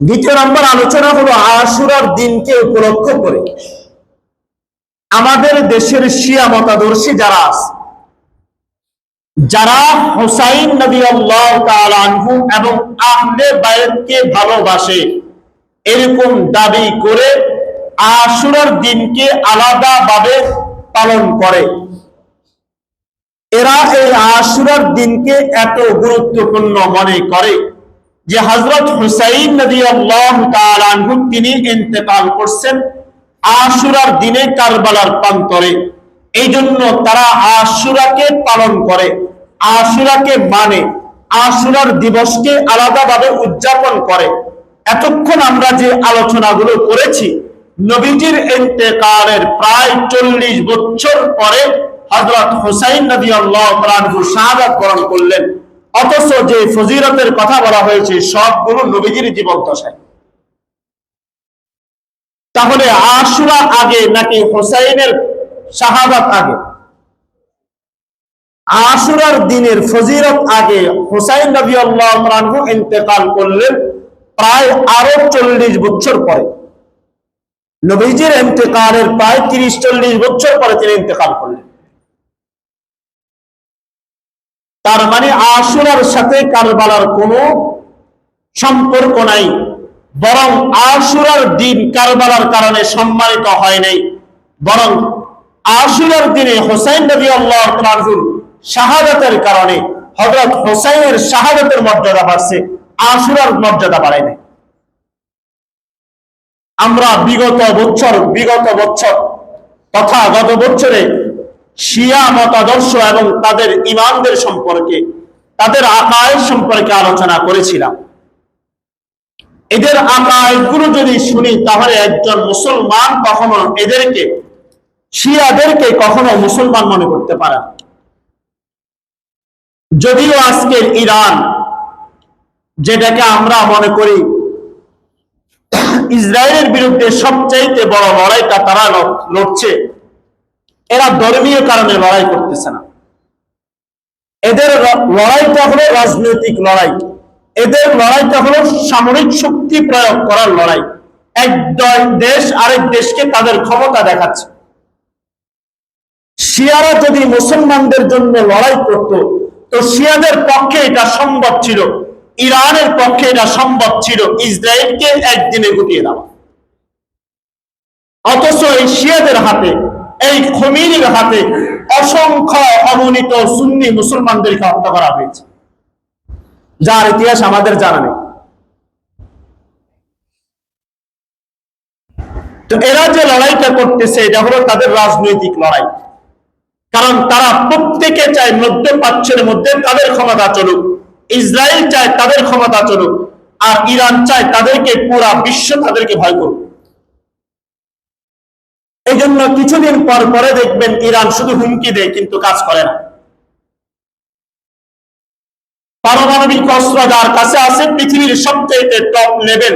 দ্বিতীয় নম্বর আলোচনা হলো আশুরার দিনকে উপলক্ষ করে। আমাদের দেশের শিয়া মতাদর্শী যারা আছে, যারা হুসাইন নবী আল্লাহ আনহু এবং আহলে বায়তকে ভালোবাসে, এরকম দাবি করে আশুরার দিনকে আলাদাভাবে পালন করে। এরা এই আশুরার দিনকে এত গুরুত্বপূর্ণ মনে করে। যে হজরত হুসাইন নদী আল্লাহ তিনি ইন্তেকাল করছেন আশুরার দিনে কারবালার প্রান্তরে। এই জন্য তারা আশুরাকে পালন করে। আশুরাকে মানে আশুরার দিবসকে আলাদাভাবে উদযাপন করে। এতক্ষণ আমরা যে আলোচনাগুলো করেছি, নবীজির ইন্তেকালের প্রায় চল্লিশ বছর পরে হজরত হুসাইন নবী আল্লাহ শাহাদাত বরণ করলেন। অথচ যে ফজিরতের কথা বলা হয়েছে, সবগুলো নবীজির জীবন দশায় তাহলে আশুরা আগে নাকি হোসাইনের শাহাদাত আগে? আশুরার দিনের ফজিরত আগে হোসাইন নবী আল্লাহ ইন্তেকাল করলেন প্রায় আরও চল্লিশ বছর পরে। নবীজির ইন্তেকালের প্রায় তিরিশ, চল্লিশ বছর পরে তিনি ইন্তেকাল করলেন। তার মানে আশুরার সাথে কারবালার কোনো সম্পর্ক নাই, বরং আশুরার দিন কারবালার কারণে সম্মানিত হয় নাই। বরং আশুরার দিনে হোসাইন নবী আল্লাহ শাহাদাতের কারণে হজরত হোসাইনের শাহাদাতের মর্যাদা বাড়ছে, আশুরার মর্যাদা বাড়ায় নাই। আমরা বিগত বছর বিগত বছর, তথা গত বছরে শিয়া মতাদর্শ এবং তাদের ইমানদের সম্পর্কে, তাদের আকায়ের সম্পর্কে আলোচনা করেছিলাম। এদের আকায়েতগুলো যদি শুনি, তাহলে একজন মুসলমান কখনো এদেরকে, শিয়াদেরকে কখনো মুসলমান মনে করতে পারে যদিও আজকের ইরান, যেটাকে আমরা মনে করি ইসরায়েলের বিরুদ্ধে সবচাইতে বড় লড়াইটা তারা লড়ছে এরা ধর্মীয় কারণে লড়াই করতেছে না। এদের লড়াইটা হলো রাজনৈতিক লড়াই। এদের লড়াইটা হলো সামরিক শক্তি প্রয়োগ করার লড়াই। এক দেশ, আরেক দেশকে তাদের ক্ষমতা দেখাচ্ছে। শিয়ারা যদি মুসলমানদের জন্য লড়াই করত, তো শিয়াদের পক্ষে এটা সম্ভব ছিল। ইরানের পক্ষে এটা সম্ভব ছিল। ইসরায়েলকে একদিনে গুটিয়ে দেওয়া। অথচ এই শিয়াদের হাতে এই খমিনীর হাতে অসংখ্য অমনিত সুন্নি মুসলমানদেরকে হত্যা করা হয়েছে। যার ইতিহাস আমাদের জানা নেই। তো এরা যে লড়াইটা করতেছে, এটা হলো তাদের রাজনৈতিক লড়াই। কারণ তারা প্রত্যেকে চায় মধ্যপ্রাচ্যের মধ্যে তাদের ক্ষমতা চলুক, ইসরায়েল চায় তাদের ক্ষমতা চলুক, আর ইরান চায় তাদেরকে পুরা বিশ্ব তাদেরকে ভয় করুক। এই জন্য কিছুদিন পর পরে দেখবেন ইরান শুধু হুমকি দেয়, কিন্তু কাজ করে না। পারমাণবিক অস্ত্র যার কাছে আছে, পৃথিবীর সবচেয়ে টপ লেভেল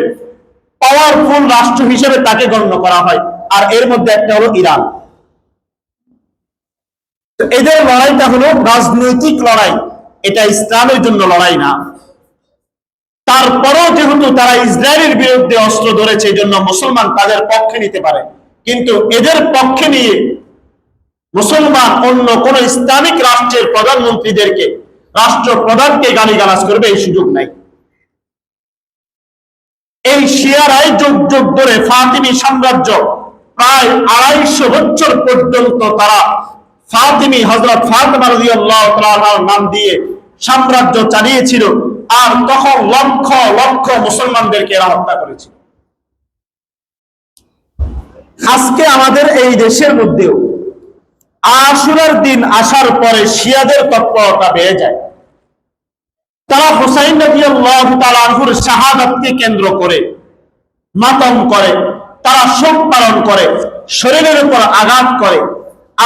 পাওয়ারফুল রাষ্ট্র হিসেবে তাকে গণ্য করা হয়। আর এর মধ্যে একটা হলো ইরান। এদের লড়াইটা হলো রাজনৈতিক লড়াই। এটা ইসলামের জন্য লড়াই না। তারপরও যেহেতু তারা ইসরায়েলের বিরুদ্ধে অস্ত্র ধরেছে এই জন্য মুসলমান তাদের পক্ষে নিতে পারে। কিন্তু এদের পক্ষে নিয়ে মুসলমান অন্য কোন ইসলামিক রাষ্ট্রের প্রধানমন্ত্রীদেরকে রাষ্ট্র প্রধানকে গালিগালাজ করবে এই সুযোগ নাই। এই শিয়ারাই যুগ যুগ ধরে ফাতিমি সাম্রাজ্য, প্রায় আড়াইশো বছর পর্যন্ত তারা ফাতিমি হজরত ফাতেমা নাম দিয়ে সাম্রাজ্য চালিয়েছিল, আর তখন লক্ষ লক্ষ মুসলমানদেরকে এরা হত্যা করেছিল। আজকে আমাদের এই দেশের মধ্যেও আশুরার দিন আসার পরে শিয়াদের তৎপরতা বেড়ে যায়। তারা হুসাইন আল্লাহুর শাহাদাতকে কেন্দ্র করে মাতম করে, তারা শোক পালন করে, শরীরের উপর আঘাত করে।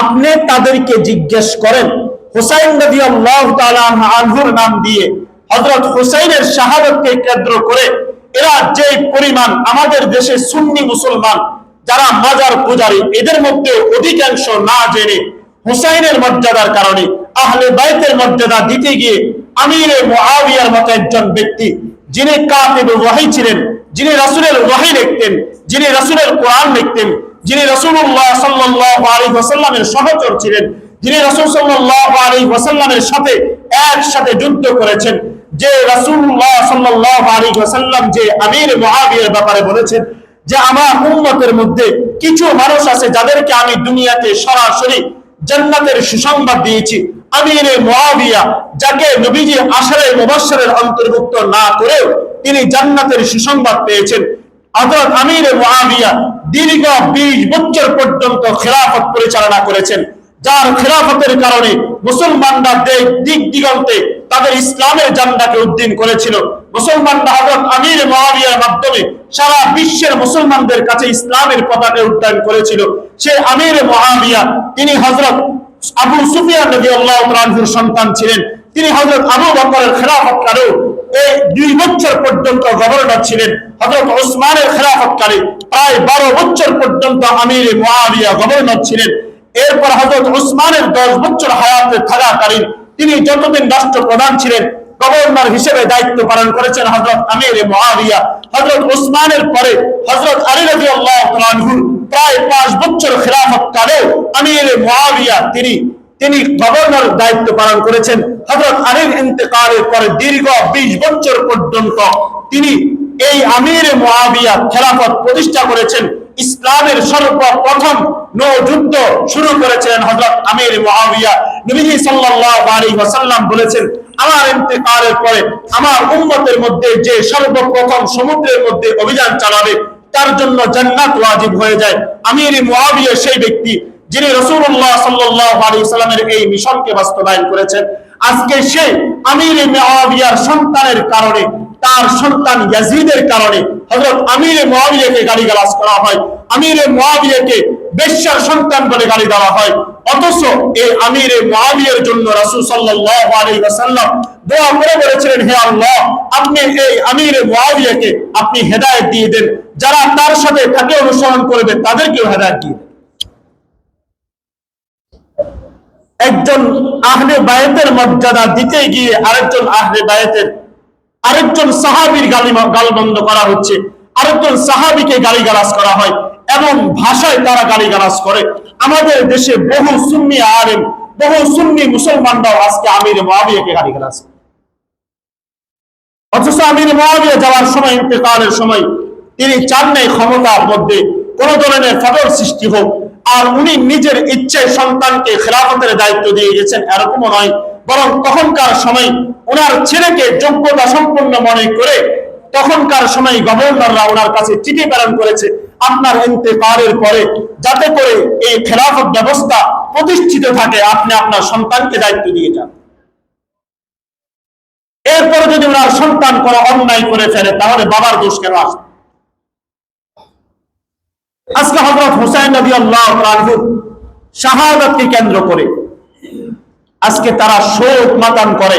আপনি তাদেরকে জিজ্ঞেস করেন, হুসাইন আল্লাহ আনহুর নাম দিয়ে হজরত হুসাইনের শাহাদতকে কেন্দ্র করে এরা যে পরিমাণ আমাদের দেশে সুন্নি মুসলমান যারা মাজার পূজারী, এদের মধ্যে অধিকাংশ না জেনে হুসাইনের মর্যাদার কারণে আহলে বাইতের মর্যাদা দিতে গিয়ে আমিরে মুআবিয়ার মতো একজন ব্যক্তি, যিনি কাতিব ওয়াহি ছিলেন, যিনি রাসূলের ওয়াহি লিখতেন যিনি রাসূলের কোরআন লিখতেন যিনি রাসূলুল্লাহ সাল্লাল্লাহু আলাইহি ওয়াসাল্লামের সহচর ছিলেন, যিনি রাসূল সাল্লাল্লাহু আলাইহি ওয়াসাল্লামের সাথে একসাথে যুদ্ধ করেছেন, যে রাসূলুল্লাহ সাল্লাল্লাহু আলাইহি ওয়াসাল্লাম যে আমির মুআবিয়ার ব্যাপারে বলেছেন যে আমার উম্মতের মধ্যে কিছু মানুষ আছে যাদেরকে আমি দুনিয়াতে সরাসরি জান্নাতের সুসংবাদ দিয়েছি। আমিরে মুআবিয়া, যাকে নবীজি আশারে মুবাশশারের অন্তর্ভুক্ত না করেও তিনি জান্নাতের সুসংবাদ পেয়েছেন। হযরত আমিরে মুআবিয়া দীর্ঘ 20 বছর পর্যন্ত খেলাফত পরিচালনা করেছেন, যার খেলাফতের কারণে মুসলমানরা দিক দিগন্তে তাদের ইসলামের জান্ডাকে উদ্দিন করেছিল। মুসলমানরা হযরত আমির মুআবিয়ার মাধ্যমে সারা বিশ্বের মুসলমানদের কাছে ইসলামের পতাকা উদ্যান করেছিল। সে আমির মুআবিয়া, তিনি হযরত আবু সুফিয়ান রাদিয়াল্লাহু তাআলার সন্তান ছিলেন। তিনি হযরত আবু বকরের খেলাফতকালেও এই দুই বছর পর্যন্ত গভর্নর ছিলেন। হযরত ওসমানের খেলাফতকালে প্রায় বারো বছর পর্যন্ত আমির মুআবিয়া গভর্নর ছিলেন। এরপর হযরত ওসমানের দশ বছর হায়াতে থাকাকালীন তিনি যতদিন রাষ্ট্রপ্রধান ছিলেন গভর্নর হিসেবে দায়িত্ব পালন করেছেন হযরত আমির মুআবিয়া। হযরত ওসমানের পরে হযরত আলী তাআলা আনহু প্রায় পাঁচ বছর খেলাফত কালেও আমির মুআবিয়া তিনি তিনি গভর্নর দায়িত্ব পালন করেছেন। হজরত আলীর ইন্তেকালের পরে দীর্ঘ 20 বছর পর্যন্ত তিনি এই আমির মহাবিয়া খেলাফত প্রতিষ্ঠা করেছেন। ইসলামের সর্বপ্রথম নৌ যুদ্ধ শুরু করেছিলেন হযরত আমির নবীজি সাল্লাল্লাহু আলাইহি ওয়াসাল্লাম বলেছেন, আমার ইন্তেকালের পরে আমার উম্মতের মধ্যে যে সর্বপ্রথম সমুদ্রের মধ্যে অভিযান চালাবে, তার জন্য জান্নাত ওয়াজিব হয়ে যায়। আমির মহাবিয়া সেই ব্যক্তি, যিনি রসুল্লাহ সাল্লাল্লাহু আলাইহি ওয়াসাল্লামের এই মিশনকে বাস্তবায়ন করেছেন। আজকে সে আমির মুআবিয়ার সন্তানের কারণে, তার সন্তান ইয়াজিদের কারণে হযরত আমির মুআবিয়াকে গালিগালাজ করা হয়। আমির মুআবিয়াকে বেশ্যার সন্তান বলে গালি দেওয়া হয়। অথচ এই আমির মুআবিয়ার জন্য রাসূল সাল্লাল্লাহু আলাইহি ওয়াসাল্লাম দোয়া করে বলেছিলেন, হে আল্লাহ, আপনি এই আমির মুআবিয়াকে আপনি হেদায়েত দিয়ে দেন। যারা তার সাথে তাকে অনুসরণ করবে, তাদেরকেও হেদায়েত দিয়ে দেন। একজন আহলে বায়াতের মর্যাদা দিতে গিয়ে আরেকজন আহলে বায়াতের, আরেকজন সাহাবীর গালি গালবন্ধ করা হচ্ছে, আরেকজন সাহাবীকে গালিগালাজ করা হয়, এবং ভাষায় তারা গালিগালাজ করে আমাদের দেশে বহু সুন্নি আলেম, বহু সুন্নি মুসলমানরাও আজকে আমির মুআবিয়াকে গালিগালাজ করে। অথচ আমির মুআবিয়া যাওয়ার সময়, ইন্তেকালের সময় তিনি চান নাই ক্ষমতার মধ্যে কোন ধরনের ফটল সৃষ্টি হোক, আর উনি নিজের ইচ্ছায় সন্তানকে খেলাফতের দায়িত্ব দিয়ে গেছেন, এরকমও নয়। বরং তখনকার সময় ওনার ছেলেকে যোগ্যতা সম্পন্ন মনে করে তখনকার সময় গভর্নররা ওনার কাছে চিঠি প্রেরণ করেছে, আপনার ইন্তেকালের পরে যাতে করে এই খেলাফত ব্যবস্থা প্রতিষ্ঠিত থাকে, আপনি আপনার সন্তানকে দায়িত্ব দিয়ে যান। এরপরে যদি ওনার সন্তান কোনো অন্যায় করে ফেলে, তাহলে বাবার দোষ কেন আসবে? আজকে হজরত হুসাইন নবী আল্লাহ শাহাদতকে কেন্দ্র করে আজকে তারা শোক মাতান করে।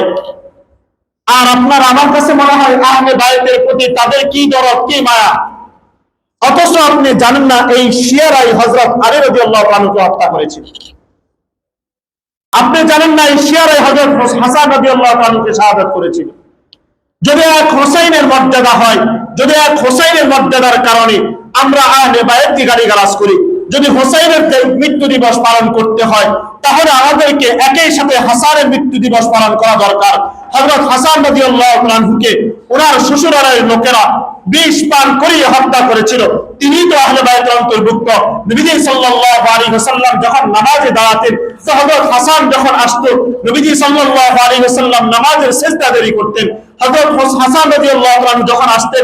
আর আপনার আমার কাছে মনে হয় আহমে বায়তের প্রতি তাদের কি দরদ, কি মায়া? অথচ আপনি জানেন না, এই শিয়ারাই হজরত আলী রবি আল্লাহ প্রাণকে হত্যা করেছিল আপনি জানেন না, এই শিয়ারাই হজরত হাসান রবি আল্লাহ প্রাণকে শাহাদত করেছিল যদি এক হোসাইনের মর্যাদা হয়, যদি এক হোসাইনের মর্যাদার কারণে আমরা আহলে বায়াতকে গালি গালাজ করি। যদি হোসাইনের মৃত্যু দিবস পালন করতে হয়, তাহলে আমাদেরকে একই সাথে হাসানের মৃত্যু দিবস পালন করা দরকার। হযরত হাসান রাদিয়াল্লাহু আনহুকে ওনার শ্বশুরালয়ের লোকেরা বিষ পান করিয়ে হত্যা করেছিল। তিনি তো আহলে বায়াতের অন্তর্ভুক্ত। নবীজি সাল্লাল্লাহু আলাইহি ওয়াসাল্লাম যখন নামাজে দাঁড়াতেন, তো হযরত হাসান যখন আসতো, নবীজি সাল্লাল্লাহু আলাইহি ওয়াসাল্লাম নামাজের সেজদা দেরি করতেন। হযরত হাসান রাদিয়াল্লাহু আনহু যখন আসতেন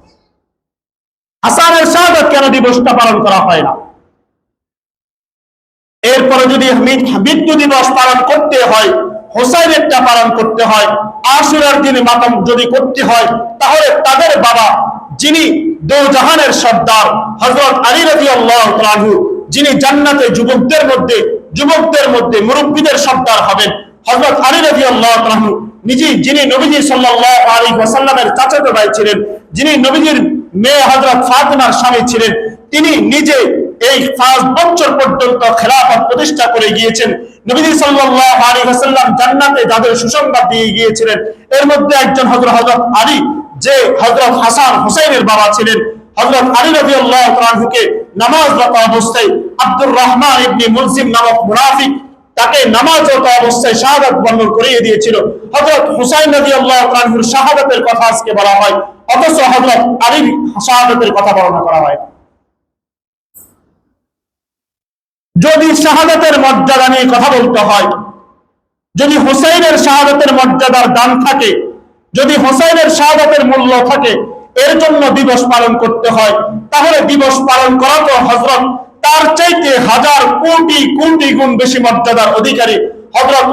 হাসানের শাহাদত কেন দিবসটা পালন করা হয় না। এরপরে যদি মৃত্যু দিবস পালন করতে হয় পালন করতে হয়, আশুরার দিনে মাতম যদি করতে হয়, তাহলে তাদের বাবা যিনি দোজাহানের সর্দার, হযরত আলী আনহু, যিনি জান্নাতে যুবকদের মধ্যে যুবকদের মধ্যে মুরব্বীদের সর্দার হবেন, হযরত আলী রাদিয়াল্লাহু তাআলা আনহু নিজে যিনি নবীজি সাল্লাল্লাহু আলাইহি ওয়াসাল্লামের চাচাতো ভাই ছিলেন, যিনি নবীজির মেয়ে হযরত ফাতেমার স্বামী ছিলেন। তিনি নিজে এই পাঁচ বছর পর্যন্ত খেলাফত প্রতিষ্ঠা করে গিয়েছেন। গিয়েছিলেন। এর মধ্যে একজন যে হাসান বাবা ছিলেন। অবস্থায় আব্দুর রহমান ইবনে মুলজিম নামক মুনাফিক তাকে নামাজরত অবস্থায় শাহাদাত বর্ণন করিয়ে দিয়েছিল। হযরত হুসাইন রাদিয়াল্লাহু তাআলা আনহুর শাহাদাতের কথা আজকে বলা হয়, অথচ হযরত আলীর শাহাদাতের কথা বর্ণনা করা হয়। যদি শাহাদাতের মর্যাদা নিয়ে কথা বলতে হয়, যদি হোসাইনের শাহাদাতের মর্যাদার দান থাকে, যদি হোসাইনের শাহাদাতের মূল্য থাকে, এর জন্য দিবস পালন করতে হয়, তাহলে দিবস পালন করা তো হজরত তার চাইতে হাজার কোটি কোটি গুণ বেশি মর্যাদার অধিকারী হজরত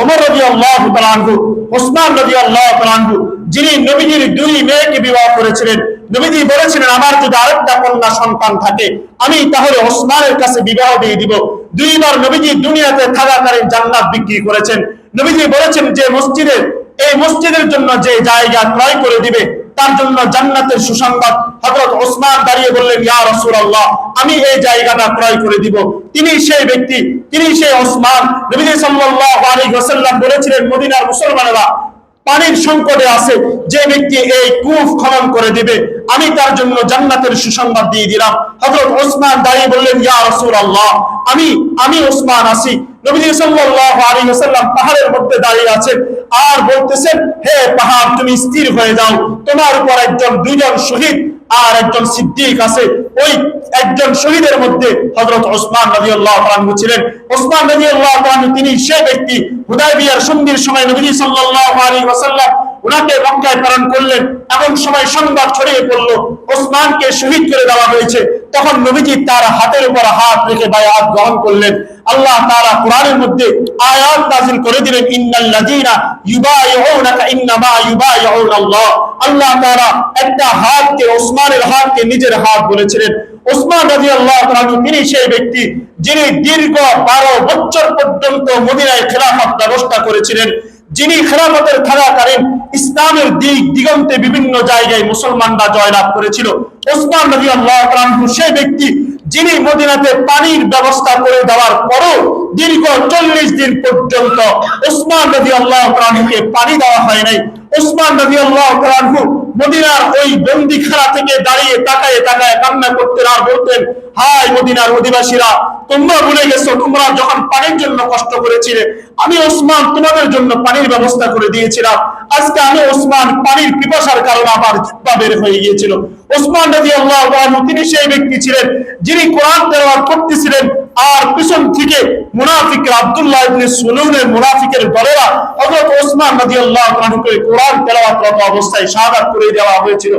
ওমর রবি আল্লাহ তালানহু ওসমান রবি আল্লাহ তালানহু যিনি নবীজির দুই মেয়েকে বিবাহ করেছিলেন। নবীজি বলেছিলেন, আমার যদি আরেকটা কন্যা সন্তান থাকে, আমি তাহলে ওসমানের কাছে বিবাহ দিয়ে দিব। দুইবার নবীজি দুনিয়াতে থাকাকালীন জান্নাত বিক্রি করেছেন। নবীজি বলেছেন যে মসজিদের এই মসজিদের জন্য যে জায়গা ক্রয় করে দিবে তার জন্য জান্নাতের সুসংবাদ হজরত ওসমান দাঁড়িয়ে বললেন, ইয়া আল্লাহ আমি এই জায়গাটা ক্রয় করে দিব। তিনি সেই ব্যক্তি, তিনি সেই ওসমান বলেছিলেন, মদিনার মুসলমানেরা পানির সংকটে আছে, যে ব্যক্তি এই কূপ খনন করে দিবে, আমি তার জন্য জান্নাতের সুসংবাদ দিয়ে দিলাম। হযরত ওসমান দাঁড়িয়ে বললেন, ইয়া রাসূলুল্লাহ, আমি আমি ওসমান আছি। সাল্লাল্লাহু আলাইহি পাহাড়ের মধ্যে দাঁড়িয়ে আছেন, আর বলতেছেন, হে পাহাড়, তুমি স্থির হয়ে যাও। তোমার উপর একজন, দুইজন শহীদ আর একজন সিদ্দিক আছে। ওই একজন শহীদের মধ্যে হযরত ওসমান রাদিয়াল্লাহু আনহু ছিলেন। ওসমান রাদিয়াল্লাহু আনহু তিনি সেই ব্যক্তি হুদায়বিয়ার সন্ধির সময় নবী সাল্লাল্লাহু আলাইহি ওয়াসাল্লাম উনাকে মক্কায় প্রেরণ করলেন। এমন সময় সংবাদ ছড়িয়ে পড়ল, ওসমানকে শহীদ করে দেওয়া হয়েছে। তখন নবীজি তার হাতের উপর হাত রেখে বায়াত গ্রহণ করলেন। আল্লাহ তাআলা কোরআনের মধ্যে আয়াত নাযিল করে দিলেন ইন্নাল্লাযীনা ইউবাইউনাকা ইন্নামা ইউবাইউনাল্লাহ। আল্লাহ তাআলা একটা হাতকে, ওসমানের হাতকে নিজের হাত বলেছিলেন। ওসমান রাজি আল্লাহ তিনি সেই ব্যক্তি যিনি দীর্ঘ 12 বছর পর্যন্ত মদিনায় খেলাফত ব্যবস্থা করেছিলেন। যিনি খেলাফতের থাকাকালীন ইসলামের দিক দিগন্তে বিভিন্ন জায়গায় মুসলমানরা জয়লাভ করেছিল। ওসমান রাজি আল্লাহ সেই ব্যক্তি যিনি মদিনাতে পানির ব্যবস্থা করে দেওয়ার পরও দীর্ঘ চল্লিশ দিন পর্যন্ত ওসমান নদী আল্লাহ প্রাণীকে পানি দেওয়া হয় নাই। ওসমান নদী আল্লাহ প্রাণহু মদিনার ওই বন্দিখানা থেকে দাঁড়িয়ে তাকায় তাকায় কান্না করতেন আর বলতেন হাই মদিনার অধিবাসীরা, তোমরা ভুলে গেছো, তোমরা যখন পানির জন্য কষ্ট করেছিলে, আমি ওসমান তোমাদের জন্য পানির ব্যবস্থা করে দিয়েছিলাম। আজকে আমি ওসমান পানির পিপাসার কারণে আবার জিব্বা বের হয়ে গিয়েছিল। ওসমান নদী আল্লাহ তিনি সেই ব্যক্তি ছিলেন যিনি কোরআন তেলাওয়াত করতেছিলেন। আর পিছন থেকে মুনাফিকের আব্দুল্লাহ ইবনে সুলুনের মুনাফিকের দলেরা হযরত ওসমান রাদিয়াল্লাহু আনহুকে কোরআন তেলাওয়াতরত অবস্থায় শাহাদাত করে দেওয়া হয়েছিল।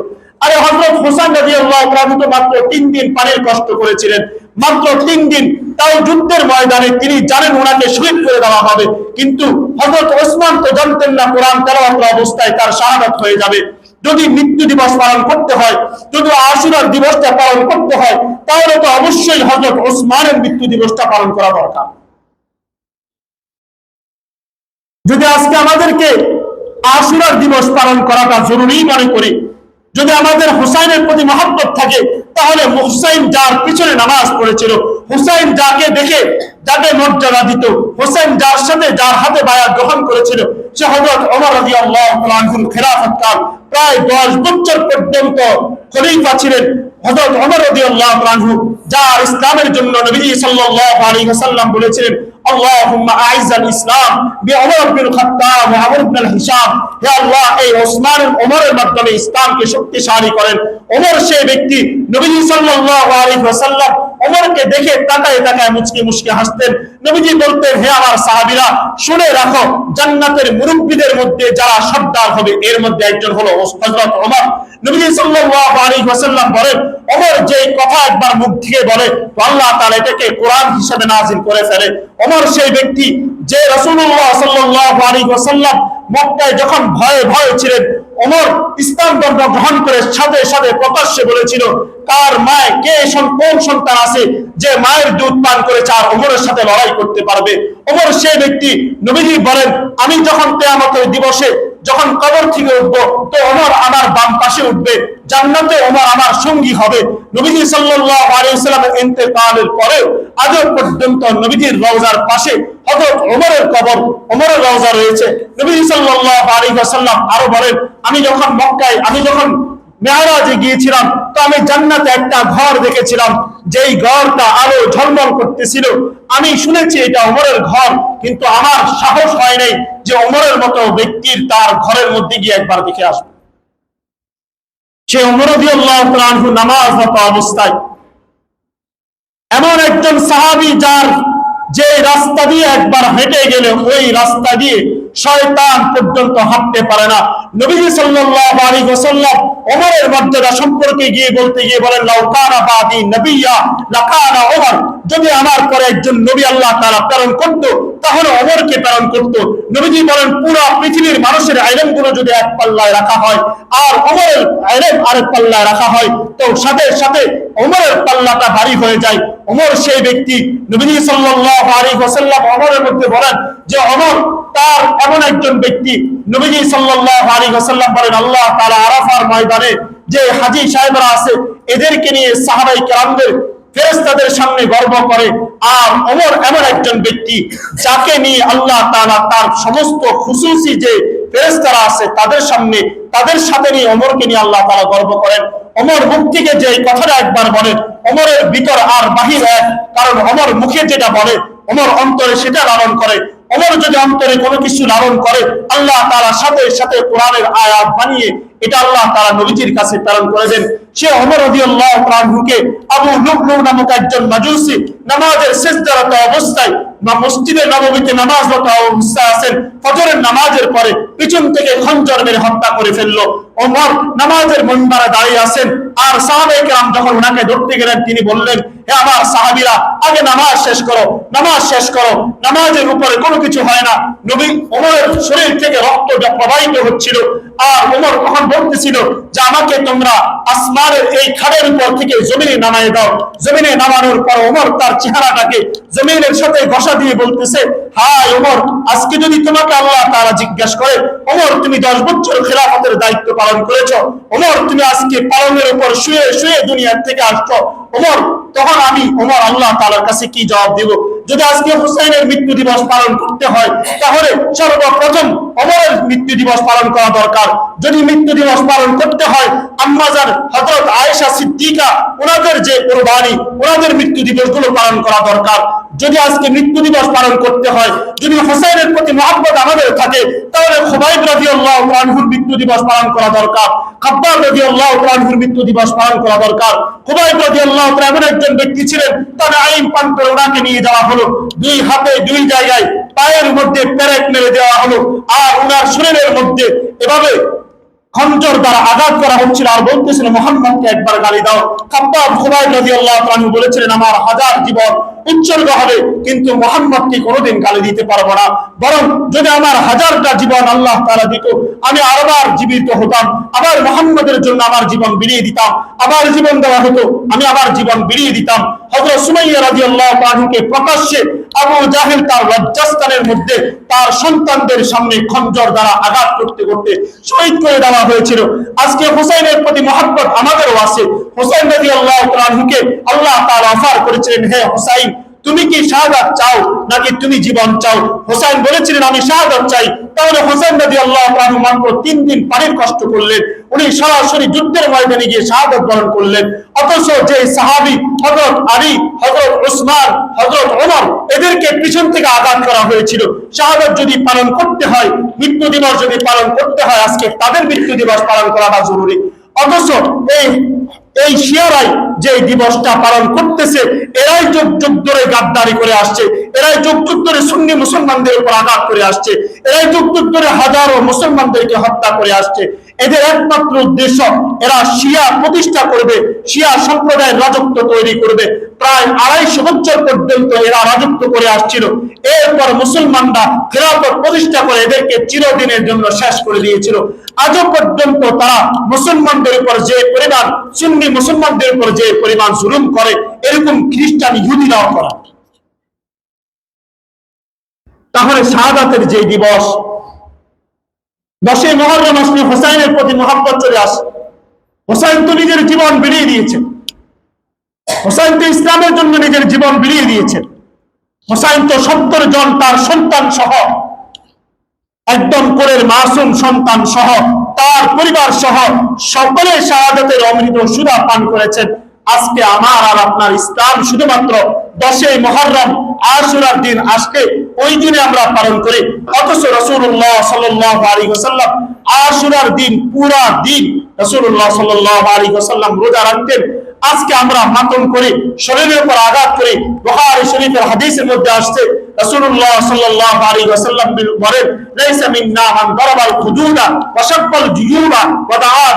আরে হযরত হোসেন রাদিয়াল্লাহু আনহু তো মাত্র দিন পানির কষ্ট করেছিলেন। মাত্র তিন দিন তাও যুদ্ধের ময়দানে তিনি জানেন ওনাকে শহীদ করে দেওয়া হবে। কিন্তু হযরত ওসমান তো জানতেন না কোরআন তেলাওয়াত অবস্থায় তার শাহাদাত হয়ে যাবে। যদি মৃত্যু দিবস পালন করতে হয়, যদি আশুরার দিবসটা পালন করতে হয়, তাহলে তো অবশ্যই হজরত ওসমানের মৃত্যু দিবসটা পালন করা দরকার। যদি আজকে আমাদেরকে আশুরার দিবস পালন করাটা জরুরি মনে করি, যদি আমাদের হুসাইনের প্রতি মহব্বত থাকে, তাহলে হুসাইন যার পিছনে নামাজ পড়েছিল, হুসাইন যাকে দেখে, যাকে মর্যাদা দিত, হুসাইন যার সাথে, যার হাতে বায়া গ্রহণ করেছিল, সে হজরত রাদিয়াল্লাহু তাআলা আনহুর খেলাফত প্রায় 10 বছর পর্যন্ত খলিফা ছিলেন রাদিয়াল্লাহু তাআলা আনহু, যার ইসলামের জন্য নবী সাল্লাল্লাহু আলাইহি বলেছিলেন ইসলাম এই ইসলামকে শক্তিশালী করেন। ওমর সেই ব্যক্তি নবী ওয়াসাল্লাম ওমরকে দেখে তাকায় তাকায় মুচকি মুচকি হাসতেন। নবীজি বলতেন, হে আমার সাহাবীরা, শুনে রাখো, জান্নাতের মুরব্বিদের মধ্যে যারা সর্দার হবে, এর মধ্যে একজন হলো হযরত ওমর। নবীজি সাল্লাল্লাহু আলাইহি ওয়াসাল্লাম বলেন, ওমর যে কথা একবার মুখ থেকে বলে, তো আল্লাহ তাআলা এটাকে কোরআন হিসেবে নাযিল করে ফেলে। ওমর সেই ব্যক্তি যে রাসূলুল্লাহ সাল্লাল্লাহু আলাইহি ওয়াসাল্লাম মক্কায় যখন ভয়ে ভয়ে ছিলেন অমর ইসলাম ধর্ম গ্রহণ করে সাথে সাথে প্রকাশ্যে বলেছিল, কার মায়, কে কোন সন্তান আছে যে মায়ের দুধ পান করে আর অমরের সাথে লড়াই করতে পারবে? অমর সে ব্যক্তি নবীজি বলেন, আমি যখন কেয়ামতের দিবসে যখন কবর থেকে উঠবো, তো ওমর আমার বাম পাশে উঠবে, জান্নাতে ওমর আমার সঙ্গী হবে। নবীজি সাল্লাল্লাহু আলাইহি ওয়াসাল্লামের ইন্তেকালের পরে, আজও পর্যন্ত নবীজির রওজার পাশে ওমরের কবর, ওমরের রওজা রয়েছে। নবীজি আরও বলেন, আমি যখন মক্কায়, আমি যখন মেয়ারাজে গিয়েছিলাম, তো আমি জান্নাতে একটা ঘর দেখেছিলাম, যেই ঘরটা আলো ঝলমল করতেছিল। আমি শুনেছি এটা ওমরের ঘর, কিন্তু আমার সাহস হয় নাই যে ওমরের মতো ব্যক্তির তার ঘরের মধ্যে গিয়ে একবার দেখে আসব। সে তাআলা অবস্থায়। এমন একজন সাহাবি যার যে রাস্তা দিয়ে একবার হেঁটে গেলে ওই রাস্তা দিয়ে শয়তান পর্যন্ত হাঁটতে পারে না। নবী সাল্লাল্লাহু আলাইহি ওয়াসাল্লাম ওমরের মর্যাদা সম্পর্কে গিয়ে বলতে গিয়ে বলেন, লাউ কানা বাদি নবিয়্যা লাকানা ওমর। যদি আমার পরে একজন নবী আল্লাহ তাআলা প্রেরণ করত তাহলে ওমরকে প্রেরণ করত। নবীজি বলেন, পুরো পৃথিবীর মানুষের আইলেমগুলো যদি এক পাল্লায় রাখা হয়, আর ওমরের আইলেম আরেক পাল্লায় রাখা হয়, তো সাথে সাথে ওমরের পাল্লাটা ভারী হয়ে যায়। ওমর সেই ব্যক্তি। নবীজি সাল্লাল্লাহু আলাইহি ওয়াসাল্লাম ওমরের মধ্যে বলেন যে ওমর তার এমন একজন ব্যক্তি। নবীজি সাল্লাল্লাহু আলাইহি ওয়াসাল্লাম বলেন, আল্লাহ তাআলা আরাফার ময়দানে যে হাজি সাহেবরা আছে, এদেরকে নিয়ে সাহাবাই কেরামদের ফেরেশতাদের সামনে গর্ব করে। আর ওমর এমন একজন ব্যক্তি যাকে নিয়ে আল্লাহ তাআলা তার সমস্ত খুশুসি যে ফেরেশতারা আছে তাদের সামনে, তাদের সাথে নিয়ে ওমরকে নিয়ে আল্লাহ তাআলা গর্ব করেন। ওমর মুখ থেকে যে কথাটা একবার বলেন ওমরের ভিতর আর বাহির এক, কারণ ওমর মুখে যেটা বলে, ওমর অন্তরে সেটা লালন করে। ওমর যদি অন্তরে কোনো কিছু লালন করে, আল্লাহ তাআলা সাথে সাথে কোরআনের আয়াত বানিয়ে এটা আল্লাহ তাআলা নবীজির কাছে প্রেরণ করে দেন সে ওমর রাদিয়াল্লাহু আনহুকে আবু লুবলু নামক একজন মাজুসি নামাজের সিজদারত অবস্থায় বা নামাজরত অবস্থায় আছেন। ফজরের নামাজের পরে পিছন থেকে খঞ্জর মেরে হত্যা করে ফেলল। ওমর নামাজের দাঁড়িয়ে আছেন। আর যখন ওনাকে ধরতে গেলেন, তিনি বললেন, হে আমার সাহাবিরা, আগে নামাজ শেষ করো, নামাজ শেষ করো। নামাজের উপরে কোনো কিছু হয় না। নবী ওমরের শরীর থেকে রক্ত প্রবাহিত হচ্ছিল। আর ওমর তখন বলতেছিল যে আমাকে তোমরা আসমানের এই খাড়ের উপর থেকে জমিনে নামায় দাও। জমিনে নামানোর পর ওমর তার চেহারাটাকে জমিনের সাথে ঘষা দিয়ে বলতেছে, হায় ওমর, আজকে যদি তোমাকে আল্লাহ তারা জিজ্ঞাসা করে, ওমর, তুমি দশ বছর খেলাফতের দায়িত্ব পালন করেছ? ওমর, তুমি আজকে পালনের উপর শুয়ে শুয়ে দুনিয়ার থেকে আসছো? ওমর, তখন আমি ওমর আল্লাহ তাআলার কাছে কি জবাব দিব? যদি আজকে হুসাইনের মৃত্যু দিবস পালন করতে হয়, তাহলে সর্বপ্রথম অমরের মৃত্যু দিবস পালন করা দরকার। যদি মৃত্যু দিবস পালন করতে হয়, আম্মাজার হজরত আয়েশা সিদ্দিকা, ওনাদের যে কোরবানি, ওনাদের মৃত্যু দিবসগুলো পালন করা দরকার। যদি আজকে মৃত্যু দিবস পালন করতে হয়, যদি হোসেনের প্রতি মহব্বত আমাদের থাকে, তাহলে খুবাইব রাদিয়াল্লাহু আনহুর মৃত্যু দিবস পালন করা দরকার। খাব্বাব রাদিয়াল্লাহু আনহুর মৃত্যু দিবস পালন করা দরকার। খুবাইব রাদিয়াল্লাহু তাআলা এমন একজন ব্যক্তি ছিলেন, তার আইন পান করে ওনাকে নিয়ে যাওয়া হলো। দুই হাতে দুই জায়গায় পায়ের মধ্যে পেরেক মেরে দেওয়া হলো, আর ওনার শরীরের মধ্যে এভাবে খঞ্জর দ্বারা আঘাত করা হচ্ছিল, আর বলতেছিল, মোহাম্মদকে একবার গালি দাও। খাব্বাব খুবাইব রাদিয়াল্লাহু তাআলা বলেছিলেন, আমার হাজার জীবন উৎসর্গ হবে, কিন্তু মোহাম্মদকে কোনোদিন গালি দিতে পারব না। বরং যদি আমার হাজারটা জীবন আল্লাহ তাআলা দিত, আমি আরবার জীবিত হতাম, আবার মোহাম্মদের জন্য আমার জীবন বিলিয়ে দিতাম, আবার জীবন দেওয়া হতো, আমি আবার জীবন বিলিয়ে দিতাম। হযরত সুমাইয়া রাদিয়াল্লাহু তাআলাকে প্রকাশ্যে আবু জাহেল তার লজ্জাস্থানের মধ্যে তার সন্তানদের সামনে খঞ্জর দ্বারা আঘাত করতে করতে শহীদ করে দেওয়া হয়েছিল। আজকে হুসাইনের প্রতি মহাব্বত আমাদেরও আছে। হোসেন রাদিয়াল্লাহু তাআলাকে আল্লাহ তাআলা অফার করেছিলেন, হে হোসাইন, তুমি কি চাও নাকি তুমি জীবন চাও? বলেছিলেন, আমি চাই। তাহলে হোসেন নদী আল্লাহ মাত্র তিন দিন পানির কষ্ট করলেন। উনি সরাসরি যুদ্ধের ময়দানে গিয়ে বরণ করলেন। অথচ যে সাহাবি হজরত আলী হজরত উসমান হজরত ওমর, এদেরকে পিছন থেকে আঘাত করা হয়েছিল। শাহাদাত যদি পালন করতে হয়, মৃত্যু দিবস যদি পালন করতে হয়, আজকে তাদের মৃত্যু দিবস পালন করাটা জরুরি। অথচ এই এই শিয়ারাই যে দিবসটা পালন করতেছে, এরাই যুগ যুগ ধরে গাদ্দারি করে আসছে, এরাই যুগ যুগ ধরে সুন্নি মুসলমানদের উপর আঘাত করে আসছে, এরাই যুগ যুগ ধরে হাজারো মুসলমানদেরকে হত্যা করে আসছে। এদের একমাত্র উদ্দেশ্য এরা শিয়া প্রতিষ্ঠা করবে, শিয়া সম্প্রদায়ের রাজত্ব তৈরি করবে। প্রায় আড়াইশো বছর পর্যন্ত এরা রাজত্ব করে আসছিল। এরপর মুসলমানরা খেলাফত প্রতিষ্ঠা করে এদেরকে চিরদিনের জন্য শেষ করে দিয়েছিল। আজও পর্যন্ত তারা মুসলমানদের উপর যে পরিমাণ, সুন্নি মুসলমানদের উপর যে পরিমাণ জুলুম করে, এরকম খ্রিস্টান ইহুদিরাও করা। তাহলে শাহাদাতের যে দিবস দশই মহরম আসলে হোসাইনের প্রতি মহাব্বত চলে আসে। হোসাইন তো নিজের জীবন বিলিয়ে দিয়েছেন হোসাইন তো ইসলামের জন্য নিজের জীবন বিলিয়ে দিয়েছেন হোসাইন তো সত্তর জন তার সন্তান সহ, একদম কোলের মাসুম সন্তান সহ, তার পরিবার সহ সকলে শাহাদাতের অমৃত সুদা পান করেছেন। আজকে আমার আর আপনার ইসলাম শুধুমাত্র দশই মহরম আশুরার দিন আজকে ওই দিনে আমরা পালন করি। অথচ রসুল্লাহ সাল্লি আলী ওসাল্লাম আশুরার দিন, পুরা দিন রসুল্লাহ সাল্লি আলী ওসাল্লাম রোজা রাখতেন। আজকে আমরা মাতন করি, শরীরের উপর আঘাত করি। বুখারী শরীফের হাদিসের মধ্যে আসছে রাসূলুল্লাহ সাল্লাল্লাহু আলাইহি ওয়াসাল্লাম বলেন, লাইসা মিন্না মান দারাবাল খুদুদা ওয়া শাক্কাল জুয়ুবা ওয়া দাআ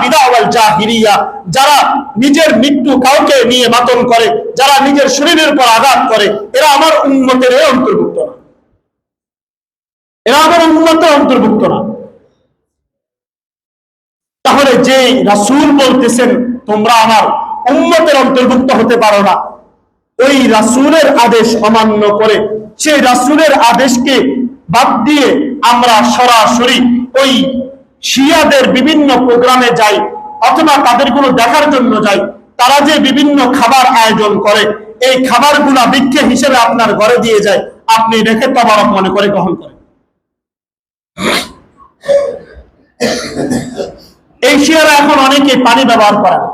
যারা নিজের মৃত্যু কাউকে নিয়ে মাতম করে, যারা নিজের শরীরের উপর আঘাত করে, এরা আমার উম্মতের অন্তর্ভুক্ত না। এরা আমার উম্মতের অন্তর্ভুক্ত না। তাহলে যে রাসূল বলতেছেন, তোমরা আমার উম্মতের অন্তর্ভুক্ত হতে পারো না। ওই রাসূলের আদেশ অমান্য করে সেই রাসূলের আদেশকে বাদ দিয়ে আমরা সরাসরি ওই শিয়াদের বিভিন্ন প্রোগ্রামে যাই অথবা তাদের কোনো দেখার জন্য যাই, তারা যে বিভিন্ন খাবার আয়োজন করে, এই খাবারগুলা বিক্ষে হিসেবে আপনার ঘরে দিয়ে যায়, আপনি রেখে তবারক মনে করে গ্রহণ করেন। এই শিয়ারা এখন অনেকে পানি ব্যবহার করে না।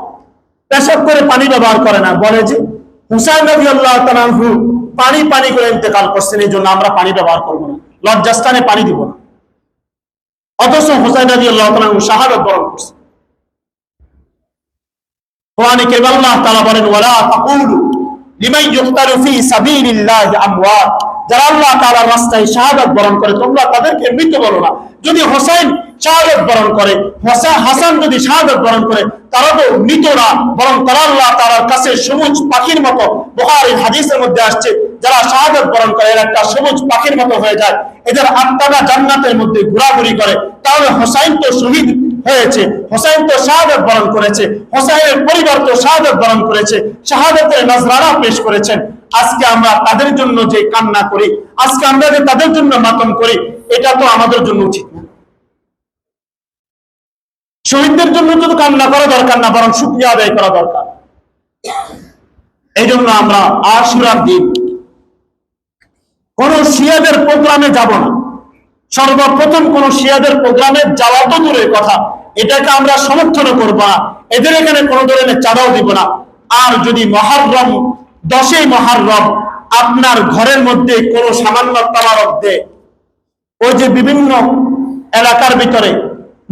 পেশাব করে পানি ব্যবহার করে না। বলে যে, হুসাইন নবী আল্লাহ পানি পানি করে ইন্তেকাল করছেন এই জন্য আমরা পানি ব্যবহার করব না। লজ্জাস্থানে পানি দিব না। অথচ হুসাইন নবী আল্লাহ শাহাদত বরণ করছে। কোরআনে কেবল বলেন তাকুলু ফি আমওয়াত যারা আল্লাহ তাআলার রাস্তায় শাহাদাত বরণ করে, তোমরা তাদেরকে মৃত বলো না। যদি হোসেন শাহাদাত বরণ করে হোসেন হাসান যদি শাহাদাত বরণ করে, তারা তো মৃত না। বরং তারা আল্লাহ তাআলার কাছে সবুজ পাখির মতো, বুখারীর হাদিসের মধ্যে আসছে যারা শাহাদাত বরণ করে, এরা একটা সবুজ পাখির মতো হয়ে যায়। এদের আত্মাটা জান্নাতের মধ্যে ঘোরাঘুরি করে। তাহলে হোসাইন তো শহীদ হয়েছে, হোসাইন তো শাহাদত বরণ করেছে, হোসাইনের পরিবার তো শাহাদত বরণ করেছে, শাহাদতের নজরানা পেশ করেছেন। আজকে আমরা তাদের জন্য যে কান্না করি, আজকে আমরা যে তাদের জন্য মাতম করি, এটা তো আমাদের জন্য উচিত না। শহীদদের জন্য তো কান্না করা দরকার না, বরং শুক্রিয়া আদায় করা দরকার। এই জন্য আমরা আশুরার দিন কোন শিয়াদের প্রোগ্রামে যাব না। সর্বপ্রথম কোন শিয়াদের প্রোগ্রামে যাওয়া তো দূরের কথা। এটাকে আমরা সমর্থন করব। না এদের এখানে কোনো ধরনের চাঁদাও দিব না। আর যদি মহারম, দশই মহারম আপনার ঘরের মধ্যে কোন সামান্য তামারক দেয় ওই যে বিভিন্ন এলাকার ভিতরে,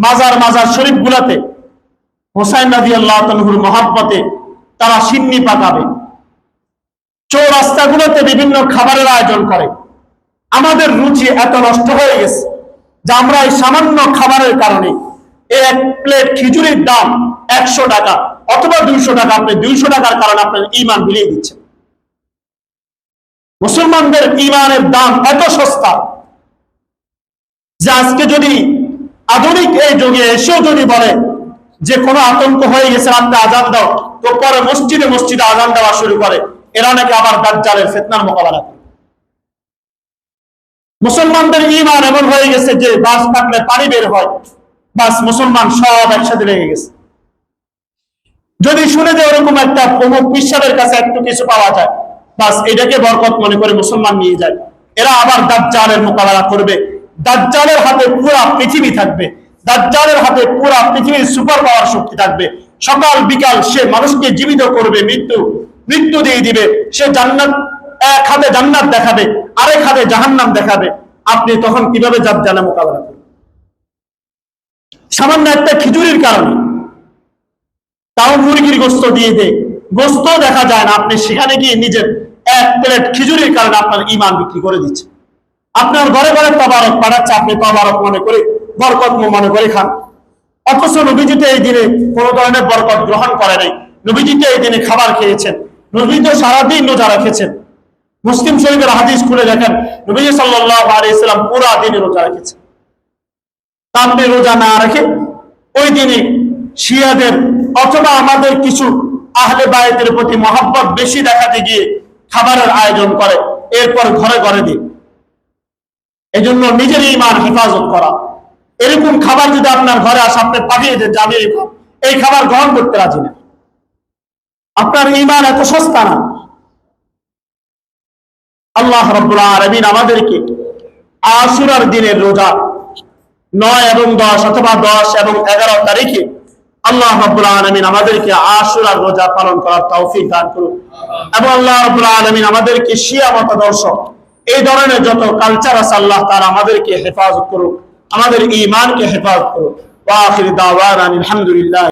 মাজার মাজার শরীফ গুলাতে হোসাইন নদী আল্লাহ মহাব্বতে তারা সিন্নি পাকাবে চৌরাস্তাগুলোতে বিভিন্ন খাবারের আয়োজন করে। আমাদের রুচি এত নষ্ট হয়ে গেছে যে আমরা এই সামান্য খাবারের কারণে এক প্লেট খিচুড়ির দাম একশো টাকা অথবা দুইশো টাকা, আপনি দুইশো টাকার কারণে আপনার ইমান বিলিয়ে দিচ্ছেন মুসলমানদের ইমানের দাম এত সস্তা যে আজকে যদি আধুনিক এই যুগে এসেও যদি বলে যে কোনো আতঙ্ক হয়ে গেছে আপনি আজান দাও, তো পরে মসজিদে মসজিদে আজান দেওয়া শুরু করে। এরা নাকি আবার দাজ্জালের ফেতনার মোকাবেলা। করে মুসলমানদের ইমান এমন হয়ে গেছে যে বাস কাটলে পানি বের হয়, বাস মুসলমান সব একসাথে লেগে গেছে। যদি শুনে যে ওরকম একটা প্রমুখ বিশ্বাসের কাছে একটু কিছু পাওয়া যায়, বাস এটাকে বরকত মনে করে মুসলমান নিয়ে যায়। এরা আবার দাজ্জালের মোকাবেলা করবে। দাজ্জালের হাতে পুরা পৃথিবী থাকবে। দাজ্জালের হাতে পুরা পৃথিবীর সুপার পাওয়ার শক্তি থাকবে। সকাল বিকাল সে মানুষকে জীবিত করবে, মৃত্যু মৃত্যু দিয়ে দিবে। সে জান্নাত, এক হাতে জান্নাত দেখাবে, আরেক হাতে জাহান্নাম দেখাবে। আপনি তখন কীভাবে দাজ্জালে মোকাবেলা করবেন? সামান্য একটা খিচুড়ির কারণে। তাও মুরগির গোস্ত দিয়ে দে। গোস্ত দেখা যায় না, আপনি সেখানে গিয়ে নিজের এক প্লেট খিচুড়ির কারণে আপনার ইমান বিক্রি করে দিচ্ছে। আপনার ঘরে ঘরে তবারক পাঠাচ্ছে আপনি তবারক মনে করে, বরকত মনে করে খান। অথচ নবীজিতে এই দিনে কোনো ধরনের বরকত গ্রহণ করে নাই। নবীজিতে এই দিনে খাবার খেয়েছেন। নবী তো সারাদিন রোজা রেখেছেন। মুসলিম শরীফের হাদিস খুলে দেখেন নবী সাল্লাল্লাহু আলাইহি সাল্লাম পুরা দিনে রোজা রেখেছেন। আপনি রোজা না রেখে ওই দিনে শিয়াদের অথবা আমাদের কিছু আহলে বায়তের প্রতি মহাব্বত বেশি দেখাতে গিয়ে খাবারের আয়োজন করে, এরপর ঘরে ঘরে দিন। এজন্য নিজের ইমান হেফাজত করা। এরকম খাবার যদি আপনার ঘরে আসে, আপনি পাঠিয়ে দেন যে এই এই খাবার গ্রহণ করতে রাজি না। আপনার ইমান এত সস্তা না। আল্লাহ রব্বুল আলমিন আমাদেরকে আশুরার দিনের রোজা নয় এবং দশ অথবা দশ এবং এগারো তারিখে আল্লাহ রব্বুল আলমিন আমাদেরকে আশুরার রোজা পালন করার তৌফিক দান করুন। এবং আল্লাহ রব্বুল আলমিন আমাদেরকে শিয়া মতাদর্শ, এই ধরনের যত কালচার আছে আল্লাহ তারা আমাদেরকে হেফাজত করুক, আমাদের ইমানকে হেফাজত করুক। ওয়া আখির আলহামদুলিল্লাহ।